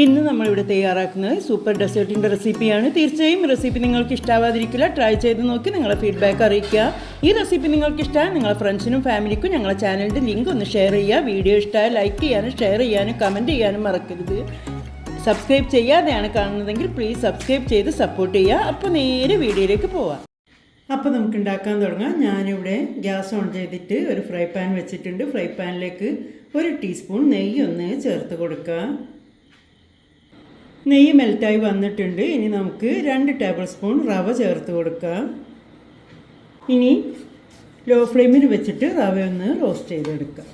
ഇന്ന് നമ്മളിവിടെ തയ്യാറാക്കുന്നത് സൂപ്പർ ഡെസേർട്ടിന്റെ റെസിപ്പിയാണ്. തീർച്ചയായും റെസിപ്പി നിങ്ങൾക്ക് ഇഷ്ടാവാതിരിക്കില്ല. ട്രൈ ചെയ്ത് നോക്കി നിങ്ങളെ ഫീഡ്ബാക്ക് അറിയിക്കുക. ഈ റെസിപ്പി നിങ്ങൾക്ക് ഇഷ്ടമായ നിങ്ങളെ ഫ്രണ്ട്സിനും ഫാമിലിക്കും ഞങ്ങളെ ചാനലിന്റെ ലിങ്ക് ഒന്ന് ഷെയർ ചെയ്യുക. വീഡിയോ ഇഷ്ടമായ ലൈക്ക് ചെയ്യാനും ഷെയർ ചെയ്യാനും കമന്റ് ചെയ്യാനും മറക്കരുത്. സബ്സ്ക്രൈബ് ചെയ്യാതെയാണ് കാണുന്നതെങ്കിൽ പ്ലീസ് സബ്സ്ക്രൈബ് ചെയ്ത് സപ്പോർട്ട് ചെയ്യുക. അപ്പോൾ നേരെ വീഡിയോയിലേക്ക് പോവാം. അപ്പോൾ നമുക്ക് ഉണ്ടാക്കാൻ തുടങ്ങാം. ഞാനിവിടെ ഗ്യാസ് ഓൺ ചെയ്തിട്ട് ഒരു ഫ്രൈ പാൻ വെച്ചിട്ടുണ്ട്. ഫ്രൈ പാനിലേക്ക് ഒരു ടീസ്പൂൺ നെയ്യ് ഒന്ന് ചേർത്ത് കൊടുക്കുക. നെയ്യ് മെൽറ്റായി വന്നിട്ടുണ്ട്. ഇനി നമുക്ക് രണ്ട് ടേബിൾ സ്പൂൺ റവ ചേർത്ത് കൊടുക്കാം. ഇനി ലോ ഫ്ലെയിമിൽ വെച്ചിട്ട് റവ ഒന്ന് റോസ്റ്റ് ചെയ്തെടുക്കാം.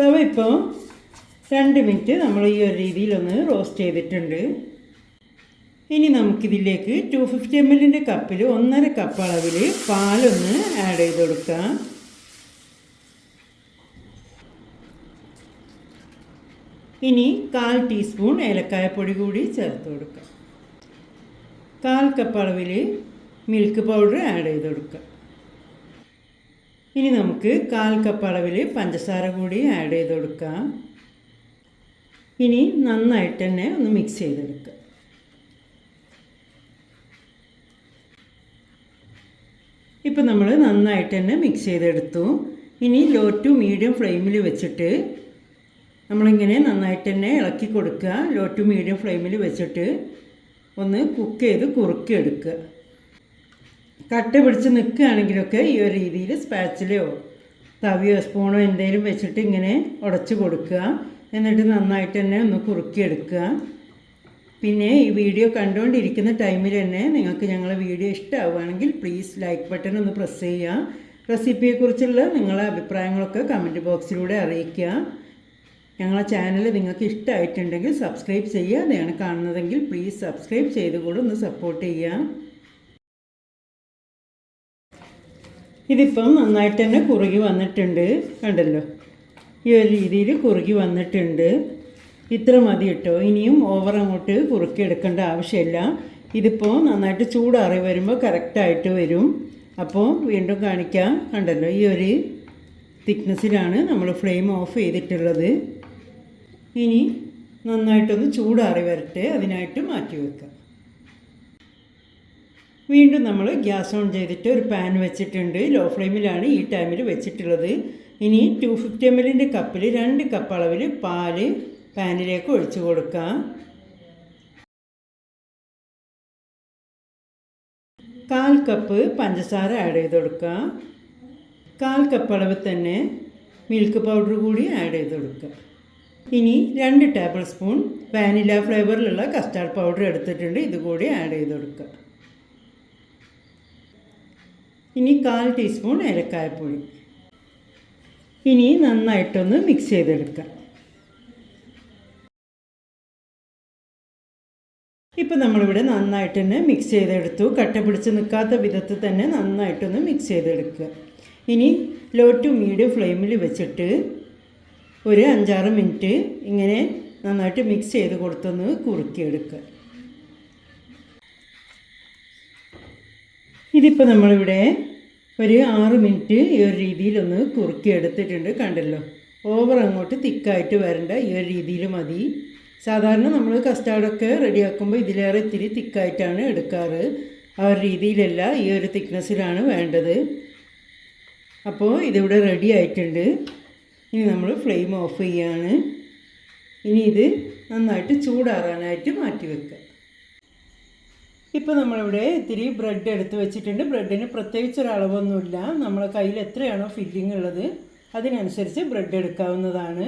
റവ ഇപ്പോൾ രണ്ട് മിനിറ്റ് നമ്മൾ ഈ ഒരു രീതിയിലൊന്ന് റോസ്റ്റ് ചെയ്തിട്ടുണ്ട്. ഇനി നമുക്കിതിലേക്ക് ടു ഫിഫ്റ്റി എം എല്ലിന്റെ കപ്പിൽ ഒന്നര കപ്പ് അളവിൽ പാലൊന്ന് ആഡ് ചെയ്ത് കൊടുക്കാം. ഇനി കാൽ ടീസ്പൂൺ ഏലക്കായപ്പൊടി കൂടി ചേർത്ത് കൊടുക്കാം കാൽ കപ്പ് അളവിൽ മിൽക്ക് പൗഡർ ആഡ് ചെയ്ത് കൊടുക്കുക. ഇനി നമുക്ക് കാൽ കപ്പ് അളവിൽ പഞ്ചസാര കൂടി ആഡ് ചെയ്ത് കൊടുക്കാം ഇനി നന്നായിട്ട് തന്നെ ഒന്ന് മിക്സ് ചെയ്തെടുക്കുക ഇപ്പം നമ്മൾ നന്നായിട്ട് തന്നെ മിക്സ് ചെയ്തെടുത്തു. ഇനി ലോ ടു മീഡിയം ഫ്ലെയിമിൽ വെച്ചിട്ട് നമ്മളിങ്ങനെ നന്നായിട്ട് തന്നെ ഇളക്കി കൊടുക്കുക. ലോ ടു മീഡിയം ഫ്ലെയിമിൽ വെച്ചിട്ട് ഒന്ന് കുക്ക് ചെയ്ത് കുറുക്കിയെടുക്കുക. കട്ട പിടിച്ച് നിൽക്കുകയാണെങ്കിലൊക്കെ ഈ ഒരു രീതിയിൽ സ്പാച്ചിലയോ തവിയോ സ്പൂണോ എന്തെങ്കിലും വെച്ചിട്ട് ഇങ്ങനെ ഉടച്ച് കൊടുക്കുക. എന്നിട്ട് നന്നായിട്ട് തന്നെ ഒന്ന് കുറുക്കിയെടുക്കുക. പിന്നെ ഈ വീഡിയോ കണ്ടുകൊണ്ടിരിക്കുന്ന ടൈമിൽ തന്നെ നിങ്ങൾക്ക് ഞങ്ങളെ വീഡിയോ ഇഷ്ടമാവുകയാണെങ്കിൽ പ്ലീസ് ലൈക്ക് ബട്ടൺ ഒന്ന് പ്രസ് ചെയ്യുക. റെസിപ്പിയെക്കുറിച്ചുള്ള നിങ്ങളെ അഭിപ്രായങ്ങളൊക്കെ കമന്റ് ബോക്സിലൂടെ അറിയിക്കുക. ഞങ്ങളെ ചാനൽ നിങ്ങൾക്ക് ഇഷ്ടമായിട്ടുണ്ടെങ്കിൽ സബ്സ്ക്രൈബ് ചെയ്യുക. അതാണ് കാണുന്നതെങ്കിൽ പ്ലീസ് സബ്സ്ക്രൈബ് ചെയ്ത് കൂടെ ഒന്ന് സപ്പോർട്ട് ചെയ്യാം ഇതിപ്പം നന്നായിട്ട് തന്നെ കുറുകി വന്നിട്ടുണ്ട്. കണ്ടല്ലോ? ഈ ഒരു രീതിയിൽ കുറുകി വന്നിട്ടുണ്ട്. ഇത്ര മതി കേട്ടോ. ഇനിയും ഓവർ അങ്ങോട്ട് കുറുക്കി എടുക്കേണ്ട ആവശ്യമില്ല. ഇതിപ്പോൾ നന്നായിട്ട് ചൂടാറി വരുമ്പോൾ കറക്റ്റായിട്ട് വരും. അപ്പോൾ വീണ്ടും കാണിക്കാം. കണ്ടല്ലോ? ഈ ഒരു തിക്നെസ്സിലാണ് നമ്മൾ ഫ്ലെയിം ഓഫ് ചെയ്തിട്ടുള്ളത്. ഇനി നന്നായിട്ടൊന്ന് ചൂടാറി വരട്ടെ അതിനായിട്ട് മാറ്റി വെക്കാം. വീണ്ടും നമ്മൾ ഗ്യാസ് ഓൺ ചെയ്തിട്ട് ഒരു പാൻ വെച്ചിട്ടുണ്ട്. ലോ ഫ്ലെയിമിലാണ് ഈ ടൈമിൽ വെച്ചിട്ടുള്ളത്. ഇനി ടു ഫിഫ്റ്റി എം എല്ലിന്റെ കപ്പിൽ രണ്ട് കപ്പ് അളവിൽ പാൽ പാനിലേക്ക് ഒഴിച്ചു കൊടുക്കാം. കാൽ കപ്പ് പഞ്ചസാര ആഡ് ചെയ്ത് കൊടുക്കാം. കാൽ കപ്പ് അളവ് തന്നെ മിൽക്ക് പൗഡർ കൂടി ആഡ് ചെയ്ത് കൊടുക്കുക ഇനി രണ്ട് ടേബിൾ സ്പൂൺ വാനില ഫ്ലേവറിലുള്ള കസ്റ്റാർഡ് പൗഡർ എടുത്തിട്ടുണ്ട്. ഇതുകൂടി ആഡ് ചെയ്ത് കൊടുക്കുക ഇനി കാൽ ടീസ്പൂൺ ഏലക്കായപ്പൊടി. ഇനി നന്നായിട്ടൊന്ന് മിക്സ് ചെയ്തെടുക്കുക ഇപ്പം നമ്മളിവിടെ നന്നായിട്ട് തന്നെ മിക്സ് ചെയ്തെടുത്തു. കട്ട പിടിച്ച് നിൽക്കാത്ത വിധത്തിൽ തന്നെ നന്നായിട്ടൊന്ന് മിക്സ് ചെയ്തെടുക്കുക. ഇനി ലോ ടു മീഡിയം ഫ്ലെയിമിൽ വെച്ചിട്ട് ഒരു അഞ്ചാറ് മിനിറ്റ് ഇങ്ങനെ നന്നായിട്ട് മിക്സ് ചെയ്ത് കൊടുത്തൊന്ന് കുറുക്കിയെടുക്കുക. ഇതിപ്പോൾ നമ്മളിവിടെ ഒരു ആറ് മിനിറ്റ് ഈ ഒരു രീതിയിലൊന്ന് കുറുക്കിയെടുത്തിട്ടുണ്ട് കണ്ടല്ലോ. ഓവർ അങ്ങോട്ട് തിക്കായിട്ട് വരണ്ട ഈ ഒരു രീതിയിൽ മതി. സാധാരണ നമ്മൾ കസ്റ്റാർഡൊക്കെ റെഡിയാക്കുമ്പോൾ ഇതിലേറെ ഇത്തിരി തിക്കായിട്ടാണ് എടുക്കാറ്. ആ ഒരു രീതിയിലല്ല ഈ ഒരു തിക്നെസ്സിലാണ് വേണ്ടത്. അപ്പോൾ ഇതിവിടെ റെഡി ആയിട്ടുണ്ട്. ഇനി നമ്മൾ ഫ്ലെയിം ഓഫ് ചെയ്യാണ്. ഇനി ഇത് നന്നായിട്ട് ചൂടാറാനായിട്ട് മാറ്റി വെക്കുക. ഇപ്പോൾ നമ്മളിവിടെ ഇത്തിരി ബ്രെഡ് എടുത്ത് വെച്ചിട്ടുണ്ട്. ബ്രെഡിന് പ്രത്യേകിച്ച് ഒരു അളവൊന്നുമില്ല നമ്മളെ കയ്യിൽ എത്രയാണോ ഫില്ലിംഗ് ഉള്ളത് അതിനനുസരിച്ച് ബ്രെഡ് എടുക്കാവുന്നതാണ്.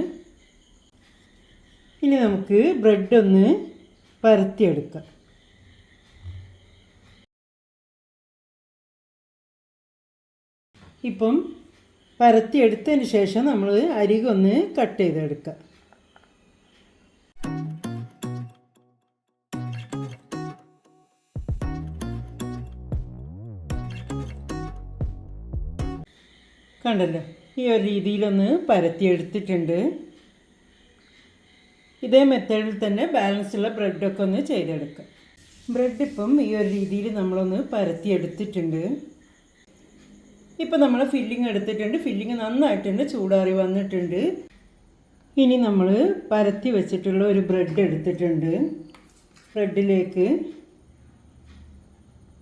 ഇനി നമുക്ക് ബ്രെഡ് ഒന്ന് പരത്തിയെടുക്കാം. ഇപ്പം പരത്തിയെടുത്തതിന് ശേഷം നമ്മൾ അരികൊന്ന് കട്ട് ചെയ്തെടുക്കുക. കണ്ടല്ലോ ഈ ഒരു രീതിയിലൊന്ന് പരത്തിയെടുത്തിട്ടുണ്ട്. ഇതേ മെത്തേഡിൽ തന്നെ ബാലൻസ് ഉള്ള ബ്രെഡൊക്കെ ഒന്ന് ചെയ്തെടുക്കുക. ബ്രെഡ് ഇപ്പം ഈ ഒരു രീതിയിൽ നമ്മളൊന്ന് പരത്തിയെടുത്തിട്ടുണ്ട്. ഇപ്പം നമ്മൾ ഫില്ലിങ് എടുത്തിട്ടുണ്ട്. ഫില്ലിങ് നന്നായിട്ടുണ്ട്. ചൂടാറി വന്നിട്ടുണ്ട്. ഇനി നമ്മൾ പരത്തി വെച്ചിട്ടുള്ള ഒരു ബ്രെഡ് എടുത്തിട്ടുണ്ട്. ബ്രെഡിലേക്ക്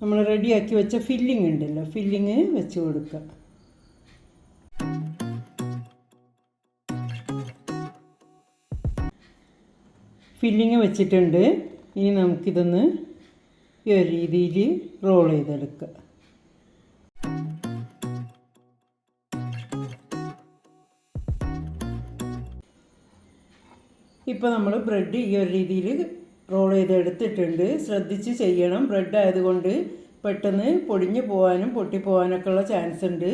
നമ്മൾ റെഡിയാക്കി വെച്ച ഫില്ലിംഗ് ഉണ്ടല്ലോ. ഫില്ലിങ് വെച്ച് കൊടുക്കുക ഫില്ലിങ് വെച്ചിട്ടുണ്ട്. ഇനി നമുക്കിതൊന്ന് ഈ ഒരു രീതിയിൽ റോൾ ചെയ്തെടുക്കുക ഇപ്പോൾ നമ്മൾ ബ്രെഡ് ഈ ഒരു രീതിയിൽ റോൾ ചെയ്ത് എടുത്തിട്ടുണ്ട്. ശ്രദ്ധിച്ച് ചെയ്യണം. ബ്രെഡ് ആയതുകൊണ്ട് പെട്ടെന്ന് പൊടിഞ്ഞു പോകാനും പൊട്ടിപ്പോകാനൊക്കെ ഉള്ള ചാൻസ് ഉണ്ട്.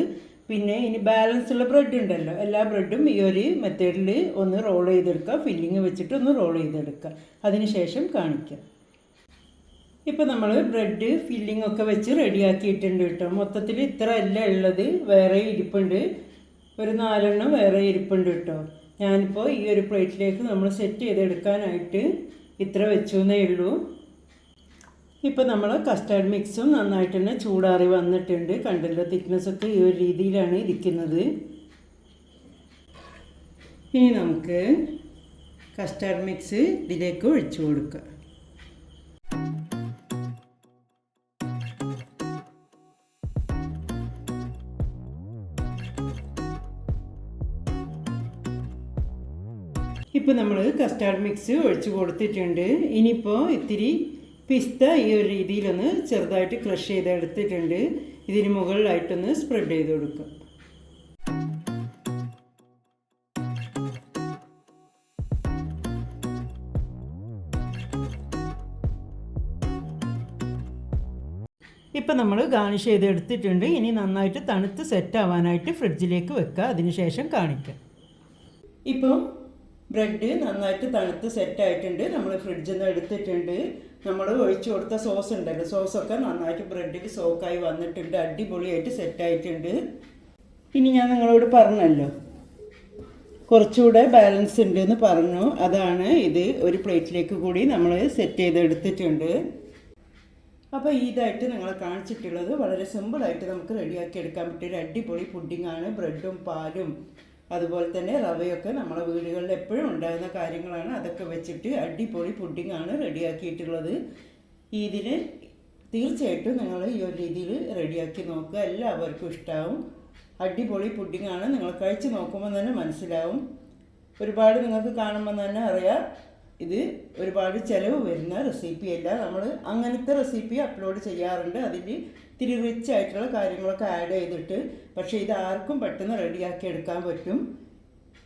പിന്നെ ഇനി ബാലൻസ് ഉള്ള ബ്രെഡ് ഉണ്ടല്ലോ. എല്ലാ ബ്രെഡും ഈ ഒരു മെത്തേഡിൽ ഒന്ന് റോൾ ചെയ്തെടുക്കുക. ഫില്ലിങ് വെച്ചിട്ട് ഒന്ന് റോൾ ചെയ്തെടുക്കുക. അതിനുശേഷം കാണിക്കാം. ഇപ്പോൾ നമ്മൾ ബ്രെഡ് ഫില്ലിംഗ് ഒക്കെ വെച്ച് റെഡിയാക്കിയിട്ടുണ്ട് കേട്ടോ. മൊത്തത്തിൽ ഇത്ര അല്ല ഉള്ളത്. വേറെ ഇരിപ്പുണ്ട്. ഒരു നാലെണ്ണം വേറെ ഇരിപ്പുണ്ട് കേട്ടോ. ഞാനിപ്പോൾ ഈ ഒരു പ്ലേറ്റിലേക്ക് നമ്മൾ സെറ്റ് ചെയ്തെടുക്കാനായിട്ട് ഇത്ര വെച്ചു എന്നേ ഉള്ളൂ ഇപ്പോൾ നമ്മൾ കസ്റ്റാർഡ് മിക്സും നന്നായിട്ട് തന്നെ ചൂടാറി വന്നിട്ടുണ്ട്. കണ്ടല്ലോ? ഒക്കെ ഈ ഒരു രീതിയിലാണ് ഇരിക്കുന്നത്. ഇനി നമുക്ക് കസ്റ്റാർഡ് മിക്സ് ഇതിലേക്ക് ഒഴിച്ചു കൊടുക്കുക ഇപ്പോൾ നമ്മൾ കസ്റ്റാർഡ് മിക്സ് ഒഴിച്ച് കൊടുത്തിട്ടുണ്ട്. ഇനിയിപ്പോൾ ഇത്തിരി പിസ്ത ഈ ഒരു രീതിയിലൊന്ന് ചെറുതായിട്ട് ക്രഷ് ചെയ്ത് എടുത്തിട്ടുണ്ട്. ഇതിന് മുകളിലായിട്ടൊന്ന് സ്പ്രെഡ് ചെയ്ത് കൊടുക്കുക ഇപ്പം നമ്മൾ ഗാർണിഷ് ചെയ്ത് എടുത്തിട്ടുണ്ട്. ഇനി നന്നായിട്ട് തണുത്ത് സെറ്റ് ആവാനായിട്ട് ഫ്രിഡ്ജിലേക്ക് വെക്കുക അതിനുശേഷം കാണിക്കുക ഇപ്പം ബ്രെഡ് നന്നായിട്ട് തണുത്ത് സെറ്റ് ആയിട്ടുണ്ട്. നമ്മൾ ഫ്രിഡ്ജിൽ നിന്ന് എടുത്തിട്ടുണ്ട്. നമ്മൾ ഒഴിച്ചു കൊടുത്ത സോസ് ഉണ്ടല്ലോ. സോസൊക്കെ നന്നായിട്ട് ബ്രെഡിൽ സോക്കായി വന്നിട്ടുണ്ട്. അടിപൊളിയായിട്ട് സെറ്റായിട്ടുണ്ട് ഇനി ഞാൻ നിങ്ങളോട് പറഞ്ഞല്ലോ. കുറച്ചുകൂടെ ബാലൻസ് ഉണ്ട് എന്ന് പറഞ്ഞു. അതാണ് ഇത് ഒരു പ്ലേറ്റിലേക്ക് കൂടി നമ്മൾ സെറ്റ് ചെയ്തെടുത്തിട്ടുണ്ട് അപ്പോൾ ഇതായിട്ട് നിങ്ങളെ കാണിച്ചിട്ടുള്ളത് വളരെ സിമ്പിളായിട്ട് നമുക്ക് റെഡിയാക്കി എടുക്കാൻ പറ്റിയ ഒരു അടിപൊളി പുഡിങ്ങാണ് ബ്രെഡും പാലും അതുപോലെ തന്നെ റവയൊക്കെ നമ്മുടെ വീടുകളിൽ എപ്പോഴും ഉണ്ടാകുന്ന കാര്യങ്ങളാണ്. അതൊക്കെ വെച്ചിട്ട് അടിപൊളി പുഡിങ്ങാണ് റെഡിയാക്കിയിട്ടുള്ളത്. ഇതിന് തീർച്ചയായിട്ടും നിങ്ങൾ ഈ ഒരു രീതിയിൽ റെഡിയാക്കി നോക്കുക. എല്ലാവർക്കും ഇഷ്ടമാവും അടിപൊളി പുഡിങ്ങാണ്. നിങ്ങൾ കഴിച്ച് നോക്കുമ്പോൾ തന്നെ മനസ്സിലാവും. ഒരുപാട് നിങ്ങൾക്ക് കാണുമ്പോൾ തന്നെ അറിയാം. ഇത് ഒരുപാട് ചിലവ് വരുന്ന റെസിപ്പി അല്ല. നമ്മൾ അങ്ങനത്തെ റെസിപ്പി അപ്ലോഡ് ചെയ്യാറുണ്ട്. അതിൽ ഇത്തിരി റിച്ച് ആയിട്ടുള്ള കാര്യങ്ങളൊക്കെ ആഡ് ചെയ്തിട്ട്. പക്ഷേ ഇത് ആർക്കും പെട്ടെന്ന് റെഡിയാക്കി എടുക്കാൻ പറ്റും.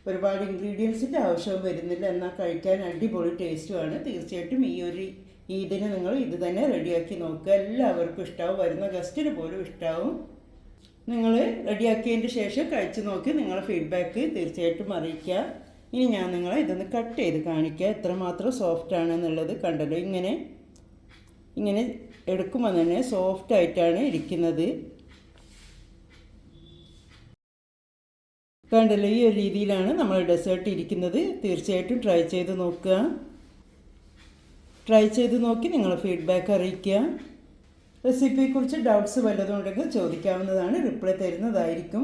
ഒരുപാട് ഇൻഗ്രീഡിയൻസിന്റെ ആവശ്യവും വരുന്നില്ല. എന്നാൽ കഴിക്കാൻ അടിപൊളി ടേസ്റ്റുമാണ് തീർച്ചയായിട്ടും ഈ ഒരു ഈദിന് നിങ്ങൾ ഇത് തന്നെ റെഡിയാക്കി നോക്കുക. എല്ലാവർക്കും ഇഷ്ടമാവും വരുന്ന ഗസ്റ്റിന് പോലും ഇഷ്ടമാവും നിങ്ങൾ റെഡിയാക്കിയതിന്റെ ശേഷം കഴിച്ചു നോക്കി നിങ്ങളുടെ ഫീഡ്ബാക്ക് തീർച്ചയായിട്ടും അറിയിക്കുക. ഇനി ഞാൻ നിങ്ങളെ ഇതൊന്ന് കട്ട് ചെയ്ത് കാണിക്കുക എത്രമാത്രം സോഫ്റ്റ് ആണെന്നുള്ളത് കണ്ടല്ലോ. ഇങ്ങനെ ഇങ്ങനെ എടുക്കുമ്പോൾ തന്നെ സോഫ്റ്റ് ആയിട്ടാണ് ഇരിക്കുന്നത്. കണ്ടല്ലോ ഈ ഒരു രീതിയിലാണ് നമ്മൾ ഡെസേർട്ട് ഇരിക്കുന്നത്. തീർച്ചയായിട്ടും ട്രൈ ചെയ്ത് നോക്കുക. ട്രൈ ചെയ്ത് നോക്കി നിങ്ങൾ ഫീഡ്ബാക്ക് അറിയിക്കുക. റെസിപ്പിയെക്കുറിച്ച് ഡൗട്ട്സ് വല്ലതും ഉണ്ടെങ്കിൽ ചോദിക്കാവുന്നതാണ്. റിപ്ലൈ തരുന്നതായിരിക്കും.